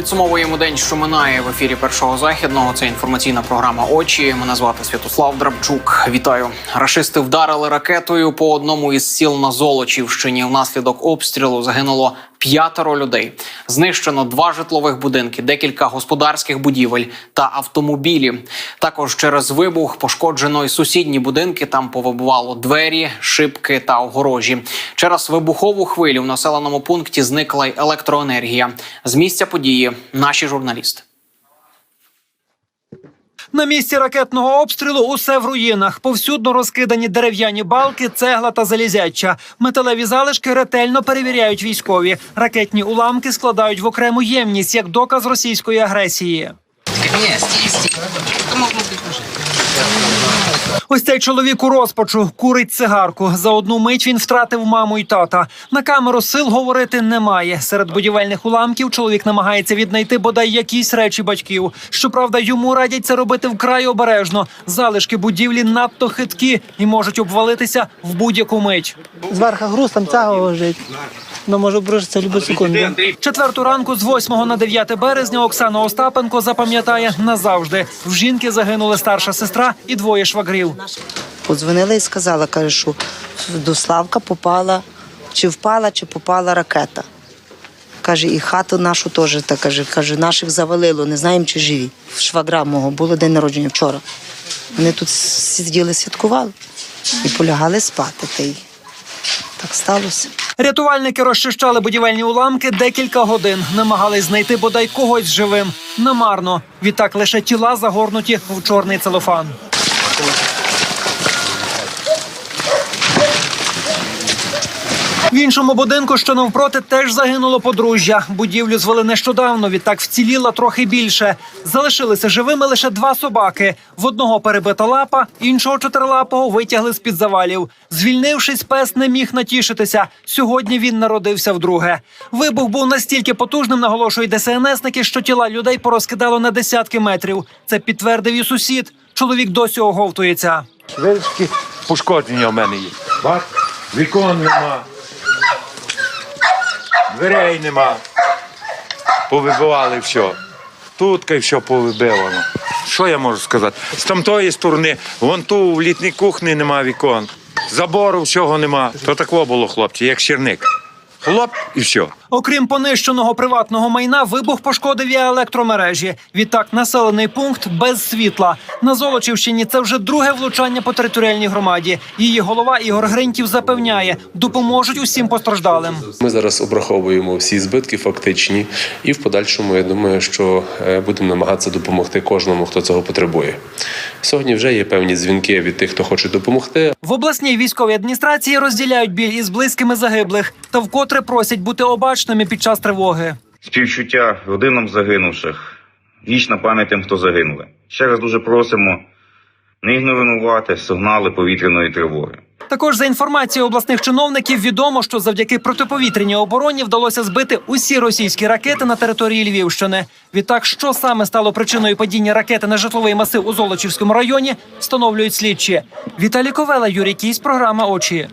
Підсумовуємо день, що минає в ефірі першого західного. Це інформаційна програма Очі. Мене звати Святослав Драбчук. Вітаю. Рашисти вдарили ракетою по одному із сіл на Золочівщині. Внаслідок обстрілу загинуло п'ятеро людей. Знищено два житлових будинки, декілька господарських будівель та автомобілі. Також через вибух пошкоджено й сусідні будинки. Там повибувало двері, шибки та огорожі. Через вибухову хвилю в населеному пункті зникла й електроенергія. З місця події наші журналісти. На місці ракетного обстрілу усе в руїнах. Повсюдно розкидані дерев'яні балки, цегла та залізяча. Металеві залишки ретельно перевіряють військові. Ракетні уламки складають в окрему ємність як доказ російської агресії. Ні, стій, стій. Тому. Ось цей чоловік у розпачу курить цигарку. За одну мить він втратив маму й тата. На камеру сил говорити немає. Серед будівельних уламків чоловік намагається віднайти бодай якісь речі батьків. Щоправда, йому радять це робити вкрай обережно. Залишки будівлі надто хиткі і можуть обвалитися в будь-яку мить. Зверху груз, там тяга лежить. Ну, може обрушитися любу секунду. Четверту ранку з 8 на 9 березня Оксана Остапенко запам'ятає назавжди. В жінки загинули старша сестра і двоє швагрів. Подзвонила і сказала, каже, що до Славка попала, чи впала, чи попала ракета. Каже, і хату нашу теж так каже. Каже, наших завалило, не знаємо, чи живі. В швагра мого було день народження вчора. Вони тут сиділи, святкували і полягали спати. Та й так сталося. Рятувальники розчищали будівельні уламки декілька годин, намагались знайти бодай когось живим. Намарно. Відтак лише тіла загорнуті в чорний целофан. Іншому будинку, що навпроти, теж загинуло подружжя. Будівлю звели нещодавно. Відтак вціліла трохи більше. Залишилися живими лише два собаки. В одного перебита лапа, іншого чотирилапого витягли з під завалів. Звільнившись, пес не міг натішитися. Сьогодні він народився вдруге. Вибух був настільки потужним, наголошують ДСНСники, що тіла людей порозкидало на десятки метрів. Це підтвердив і сусід. Чоловік досі оговтується. Великі пошкодження в мене є. Вікон нема. Дверей нема. Повибивали все. Тут і все повибивано. Що я можу сказати? З тамтої сторони, вон ту в літній кухні нема вікон. Забору всього нема. То тако було, хлопці, як черник. Хлоп і все. Окрім понищеного приватного майна, вибух пошкодив і електромережі. Відтак, населений пункт без світла. На Золочівщині це вже друге влучання по територіальній громаді. Її голова Ігор Гриньків запевняє, допоможуть усім постраждалим. Ми зараз обраховуємо всі збитки фактичні, і в подальшому я думаю, що е, будемо намагатися допомогти кожному, хто цього потребує. Сьогодні вже є певні дзвінки від тих, хто хоче допомогти. В обласній військовій адміністрації розділяють біль із близькими загиблих та вкотре просять бути обачними під час тривоги. співчуття родинам загинувших, вічна пам'ять тим, хто загинули. Ще раз дуже просимо не ігнорувати сигнали повітряної тривоги. Також за інформацією обласних чиновників відомо, що завдяки протиповітряній обороні вдалося збити усі російські ракети на території Львівщини. Відтак, що саме стало причиною падіння ракети на житловий масив у Золочівському районі, встановлюють слідчі. Віталій Ковела, Юрій Кісь, програма Очі.